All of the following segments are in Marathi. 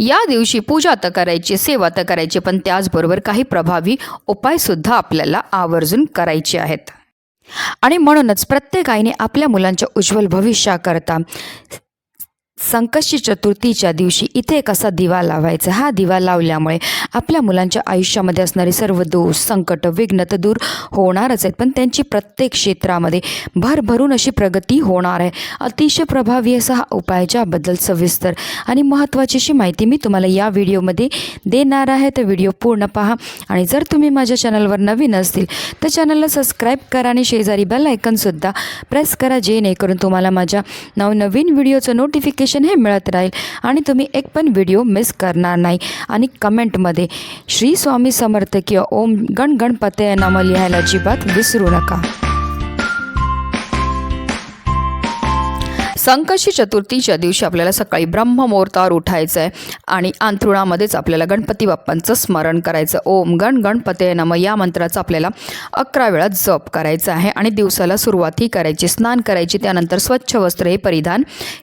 या दिवशी पूजा तर करायची सेवा तर करायची पण त्याचबरोबर काही प्रभावी उपायसुद्धा आपल्याला आवर्जून करायचे आहेत. आणि म्हणूनच प्रत्येक आईने आपल्या मुलांच्या उज्ज्वल भविष्याकरता संकष्टी चतुर्थीच्या दिवशी इथे एक असा दिवा लावायचा. हा दिवा लावल्यामुळे आपल्या मुलांच्या आयुष्यामध्ये असणारे सर्व दोष संकट विघ्न तर दूर होणारच आहेत. पण त्यांची प्रत्येक क्षेत्रामध्ये भरभरून अशी प्रगती होणार आहे. अतिशय प्रभावी असा हा उपाय ज्याबद्दल सविस्तर आणि महत्त्वाची अशी माहिती मी तुम्हाला या व्हिडिओमध्ये देणार आहे. तर व्हिडिओ पूर्ण पहा आणि जर तुम्ही माझ्या चॅनलवर नवीन असतील तर चॅनलला सबस्क्राईब करा आणि शेजारी बेल आयकनसुद्धा प्रेस करा जेणेकरून तुम्हाला माझ्या नवनवीन व्हिडिओचं नोटिफिकेशन हे मिळत राहील. आणि तुम्ही एक पण व्हिडिओ मिस करणार नाही. आणि कमेंटमध्ये श्री स्वामी समर्थ किंवा ओम गण गणपते नाम लिहायला अजिबात विसरू नका. संकष्टी चतुर्थीच्या दिवशी आपल्याला सकाळी ब्रह्ममुहूर्तावर उठायचं आहे आणि अंथरुणामध्येच आपल्याला गणपती बाप्पांचं स्मरण करायचं. ओम गण गणपते नम या मंत्राचं आपल्याला अकरा वेळा जप करायचं आहे आणि दिवसाला सुरुवातही करायची स्नान करायची त्यानंतर स्वच्छ वस्त्र हे परिधान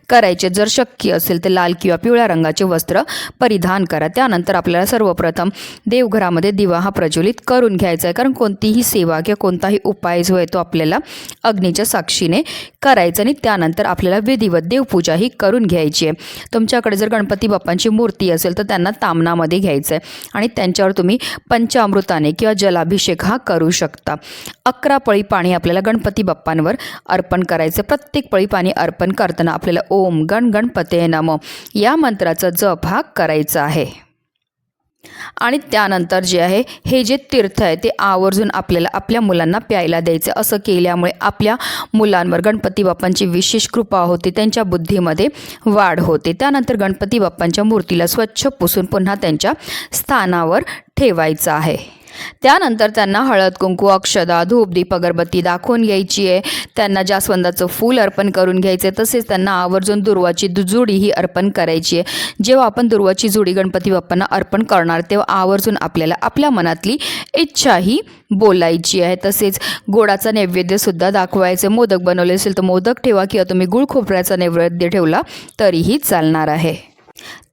करायचे. जर शक्य असेल तर लाल किंवा पिवळ्या रंगाचे वस्त्र परिधान करा. त्यानंतर आपल्याला सर्वप्रथम देवघरामध्ये दिवा हा प्रज्वलित करून घ्यायचा आहे. कारण कोणतीही सेवा किंवा कोणताही उपाय जो आहे तो आपल्याला अग्नीच्या साक्षीने करायचा आणि त्यानंतर आपल्याला विधिवत देवपूजा ही करून घ्यायची आहे. तुमच्याकडे जर गणपती बाप्पांची मूर्ती असेल तर त्यांना तामनामध्ये घ्यायचं आहे आणि त्यांच्यावर तुम्ही पंचामृताने किंवा जलाभिषेक हा करू शकता. अकरा पळी पाणी आपल्याला गणपती बाप्पांवर अर्पण करायचं प्रत्येक पळी पाणी अर्पण करताना आपल्याला ओम गण गणपते नम या मंत्राचा जप हा करायचा आहे. आणि त्यानंतर जे आहे हे जे तीर्थ आहे ते आवर्जून आपल्याला आपल्या मुलांना प्यायला द्यायचं. असं केल्यामुळे आपल्या मुलांवर गणपती बाप्पांची विशेष कृपा होते. त्यांच्या बुद्धीमध्ये वाढ होते. त्यानंतर गणपती बाप्पांच्या मूर्तीला स्वच्छ पुसून पुन्हा त्यांच्या स्थानावर ठेवायचं आहे. त्यानंतर त्यांना हळद कुंकू अक्षदा धूप दीप अगरबत्ती दाखवून घ्यायची आहे. त्यांना जास्वंदाचं फूल अर्पण करून घ्यायचं आहे तसेच त्यांना आवर्जून दुर्वाची जुडी ही अर्पण करायची आहे. जेव्हा आपण दुर्वाची जुडी गणपती बाप्पांना अर्पण करणार तेव्हा आवर्जून आपल्याला आपल्या मनातली इच्छाही बोलायची आहे. तसेच गोडाचा नैवेद्यसुद्धा दाखवायचे मोदक बनवले असेल तर मोदक ठेवा किंवा तुम्ही गुळ खोबऱ्याचा नैवेद्य ठेवला तरीही चालणार आहे.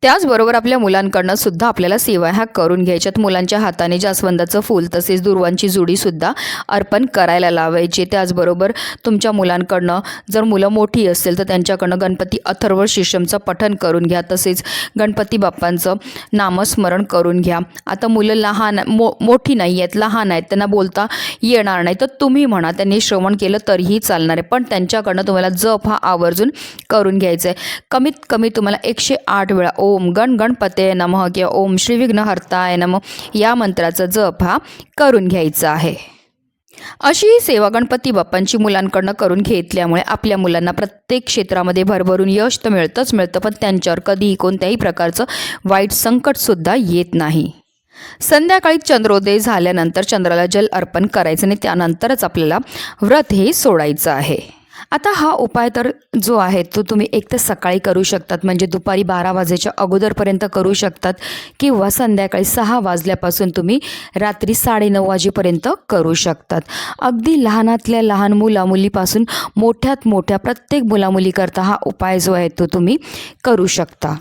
त्याचबरोबर आपल्या मुलांकडनं सुद्धा आपल्याला सेवा ह्या करून घ्यायच्यात मुलांच्या हाताने जास्वंदाचं फूल तसेच दुर्वांची जुडीसुद्धा अर्पण करायला लावायची. त्याचबरोबर तुमच्या मुलांकडनं जर मुलं मोठी असेल तर त्यांच्याकडनं गणपती अथर्व शिष्यमचं पठन करून घ्या. तसेच गणपती बाप्पांचं नामस्मरण करून घ्या. आता मुलं लहान मो मोठी नाही आहेत लहान आहेत त्यांना बोलता येणार नाही. तर तुम्ही म्हणा त्यांनी श्रवण केलं तरीही चालणार आहे. पण त्यांच्याकडनं तुम्हाला जप हा आवर्जून करून घ्यायचा आहे. कमीत कमी तुम्हाला एकशे आठ वेळा ओ ओम गण गणपते नमः किंवा ओम श्री विघ्नहर्ताय नम या मंत्राचा जप हा करून घ्यायचा आहे. अशी ही सेवा गणपती बाप्पांची मुलांकडनं करून घेतल्यामुळे आपल्या मुलांना प्रत्येक क्षेत्रामध्ये भरभरून यश तर मिळतंच मिळतं पण त्यांच्यावर कधीही कोणत्याही प्रकारचं वाईट संकटसुद्धा येत नाही. संध्याकाळी चंद्रोदय झाल्यानंतर चंद्राला जल अर्पण करायचं आणि त्यानंतरच आपल्याला व्रत हे सोडायचं आहे. आता हा उपाय तर जो आहे तो तुम्ही एक तर सकाळी करू शकतात म्हणजे दुपारी बारा वाजेच्या अगोदरपर्यंत करू शकतात किंवा संध्याकाळी सहा वाजल्यापासून तुम्ही रात्री साडेनऊ वाजेपर्यंत करू शकतात. अगदी लहानातल्या लहान मुलामुलीपासून मोठ्यात मोठ्या प्रत्येक मुलामुलीकरता हा उपाय जो आहे तो तुम्ही करू शकता.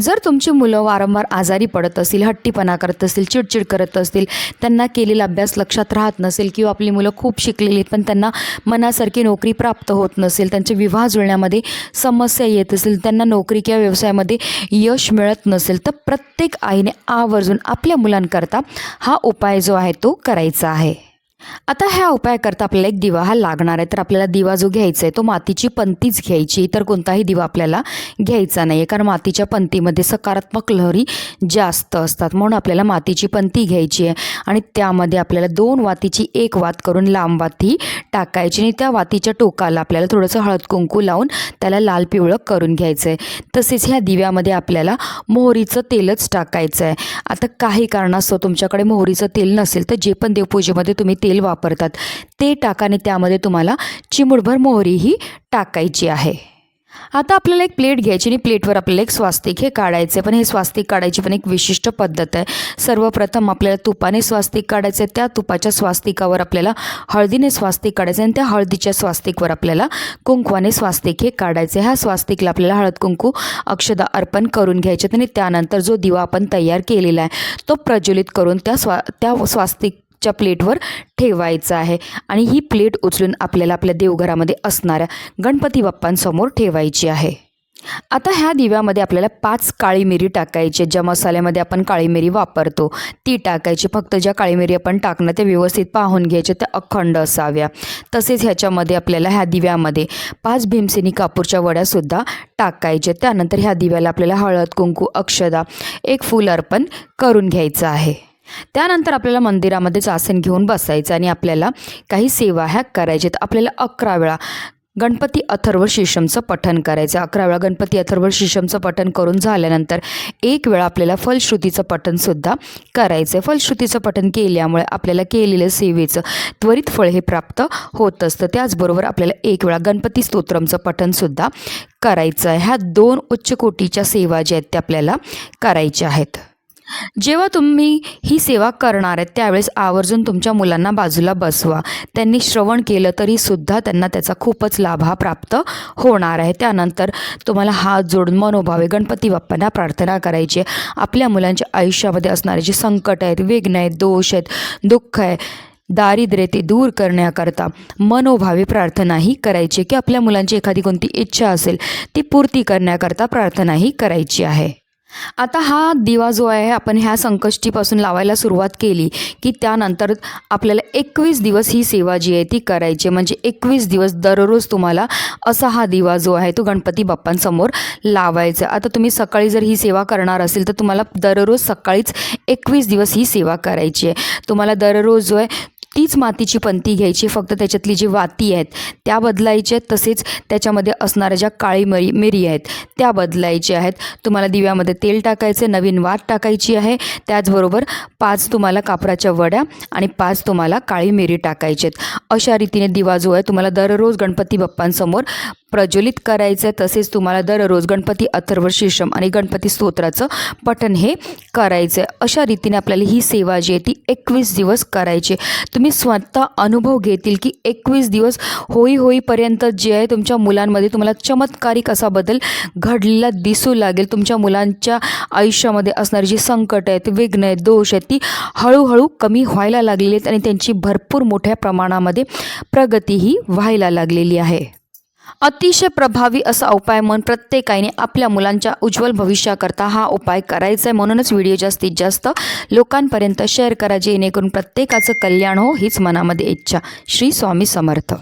जर तुमची मुलं वारंवार आजारी पडत असतील हट्टीपणा करत असतील चिडचिड करत असतील त्यांना केलेला अभ्यास लक्षात राहत नसेल किंवा आपली मुलं खूप शिकलेली पण त्यांना मनासारखी नोकरी प्राप्त होत नसेल त्यांचे विवाह जुळण्यामध्ये समस्या येत असेल त्यांना नोकरी किंवा व्यवसायामध्ये यश मिळत नसेल तर प्रत्येक आईने आवर्जून आपल्या मुलांकरता हा उपाय जो आहे तो करायचा आहे. आता ह्या उपाय करता आपल्याला एक दिवा हा लागणार आहे. तर आपल्याला दिवा जो घ्यायचा आहे तो मातीची पंतीच घ्यायची. तर कोणताही दिवा आपल्याला घ्यायचा नाही आहे कारण मातीच्या पंतीमध्ये सकारात्मक लहरी जास्त असतात. म्हणून आपल्याला मातीची पंती घ्यायची आहे. आणि त्यामध्ये आपल्याला दोन वातीची एक वात करून लांब वाती टाकायची आणि त्या वातीच्या टोकाला आपल्याला थोडंसं हळद कुंकू लावून त्याला लाल पिवळं करून घ्यायचं आहे तसेच ह्या दिव्यामध्ये आपल्याला मोहरीचं तेलच टाकायचं आहे आता काही कारणास्तव तुमच्याकडे मोहरीचं तेल नसेल तर जे पण देवपूजेमध्ये तुम्ही तेल वापरतात. ते टाका आणि त्यामध्ये तुम्हाला चिमुडभर मोहरी ही टाकायची आहे. आता आपल्याला एक प्लेट घ्यायची आणि प्लेटवर आपल्याला एक स्वास्तिक हे काढायचे पण हे स्वास्तिक काढायची पण एक विशिष्ट पद्धत आहे. सर्वप्रथम आपल्याला तुपाने स्वास्तिक काढायचं आहे. त्या तुपाच्या स्वास्तिकावर आपल्याला हळदीने स्वास्तिक काढायचं आणि त्या हळदीच्या स्वास्तिकवर आपल्याला कुंकवाने स्वास्तिक हे काढायचे ह्या स्वास्तिकला आपल्याला हळद कुंकू अक्षदा अर्पण करून घ्यायचे आणि त्यानंतर जो दिवा आपण तयार केलेला आहे तो प्रज्वलित करून त्या स्वा त्या स्वास्तिक च्या प्लेटवर ठेवायचं आहे. आणि ही प्लेट उचलून आपल्याला आपल्या देवघरामध्ये असणाऱ्या गणपती बाप्पांसमोर ठेवायची आहे. आता ह्या दिव्यामध्ये आपल्याला पाच काळी मिरी टाकायची ज्या मसाल्यामध्ये आपण काळी मिरी वापरतो ती टाकायची. फक्त ज्या काळी मिरी आपण टाकणं ते व्यवस्थित पाहून घ्यायचे त्या अखंड असाव्या. तसेच ह्याच्यामध्ये आपल्याला ह्या दिव्यामध्ये पाच भीमसेनी कापूरच्या वड्यासुद्धा टाकायच्या त्यानंतर ह्या दिव्याला आपल्याला हळद कुंकू अक्षदा एक फूल अर्पण करून घ्यायचं आहे. त्यानंतर आपल्याला मंदिरामध्येच आसन घेऊन बसायचं आणि आपल्याला काही सेवा ह्या करायच्यात आपल्याला अकरा वेळा गणपती अथर्व शीशमचं पठण करायचं अकरा वेळा गणपती अथर्व शीशमचं पठण करून झाल्यानंतर एक वेळा आपल्याला फलश्रुतीचं पठणसुद्धा करायचं आहे. फलश्रुतीचं पठण केल्यामुळे आपल्याला केलेलं सेवेचं त्वरित फळ हे प्राप्त होत असतं. त्याचबरोबर आपल्याला एक वेळा गणपती स्तोत्रमचं पठणसुद्धा करायचं आहे. ह्या दोन उच्च कोटीच्या सेवा ज्या आहेत त्या आपल्याला करायच्या आहेत. जेव्हा तुम्ही ही सेवा करणार आहेत त्यावेळेस आवर्जून तुमच्या मुलांना बाजूला बसवा. त्यांनी श्रवण केलं तरी सुद्धा त्यांना त्याचा खूपच लाभ हा प्राप्त होणार आहे. त्यानंतर तुम्हाला हात जोडून मनोभावे गणपती बाप्पांना प्रार्थना करायची आहे. आपल्या मुलांच्या आयुष्यामध्ये असणारे जे संकट आहेत विघ्न आहेत दोष आहेत दुःख आहे दारिद्र्य ते दूर करण्याकरता मनोभावे प्रार्थनाही करायची की आपल्या मुलांची एखादी कोणती इच्छा असेल ती पूर्ती करण्याकरता प्रार्थनाही करायची आहे. आता हा दिवा जो आहे आपण ह्या संकष्टीपासून लावायला सुरुवात केली की त्यानंतर आपल्याला एकवीस दिवस ही सेवा जी आहे ती करायची आहे. म्हणजे एकवीस दिवस दररोज तुम्हाला असा हा दिवा जो आहे तो गणपती बाप्पांसमोर लावायचा आता तुम्ही सकाळी जर ही सेवा करणार असेल तर तुम्हाला दररोज सकाळीच एकवीस दिवस ही सेवा करायची आहे तुम्हाला दररोज जो आहे तीच मातीची पंती घ्यायची फक्त त्याच्यातली जी वाती आहेत त्या बदलायच्या आहेत तसेच त्याच्यामध्ये असणाऱ्या ज्या काळी मरी मिरी आहेत त्या बदलायच्या आहेत. तुम्हाला दिव्यामध्ये तेल टाकायचे नवीन वात टाकायची आहे. त्याचबरोबर पाच तुम्हाला कापराच्या वड्या आणि पाच तुम्हाला काळी मिरी टाकायची आहेत. अशा रीतीने दिवा जो आहे तुम्हाला दररोज गणपती बाप्पांसमोर प्रज्वलित करायचं आहे तसेच तुम्हाला दररोज गणपती अथर्व शीर्षम आणि गणपती स्तोत्राचं पठण हे करायचं आहे अशा रीतीने आपल्याला ही सेवा जी आहे ती एकवीस दिवस करायची आहे. तुम्ही स्वतः अनुभव घेतील की एकवीस दिवस होई होईपर्यंत जे आहे तुमच्या मुलांमध्ये तुम्हाला चमत्कारिक असा बदल घडलेला दिसू लागेल. तुमच्या मुलांच्या आयुष्यामध्ये असणारी जी संकट आहेत विघ्न आहेत दोष आहेत ती हळूहळू कमी व्हायला लागलेली आहेत आणि त्यांची भरपूर मोठ्या प्रमाणामध्ये प्रगतीही व्हायला लागलेली आहे. अतिशय प्रभावी असा उपाय म्हणून प्रत्येकाने आपल्या मुलांच्या उज्ज्वल भविष्याकरता हा उपाय करायचा आहे म्हणूनच व्हिडिओ जास्तीत जास्त लोकांपर्यंत शेअर करा जेणेकरून प्रत्येकाचं कल्याण हो हीच मनामध्ये इच्छा. श्री स्वामी समर्थ.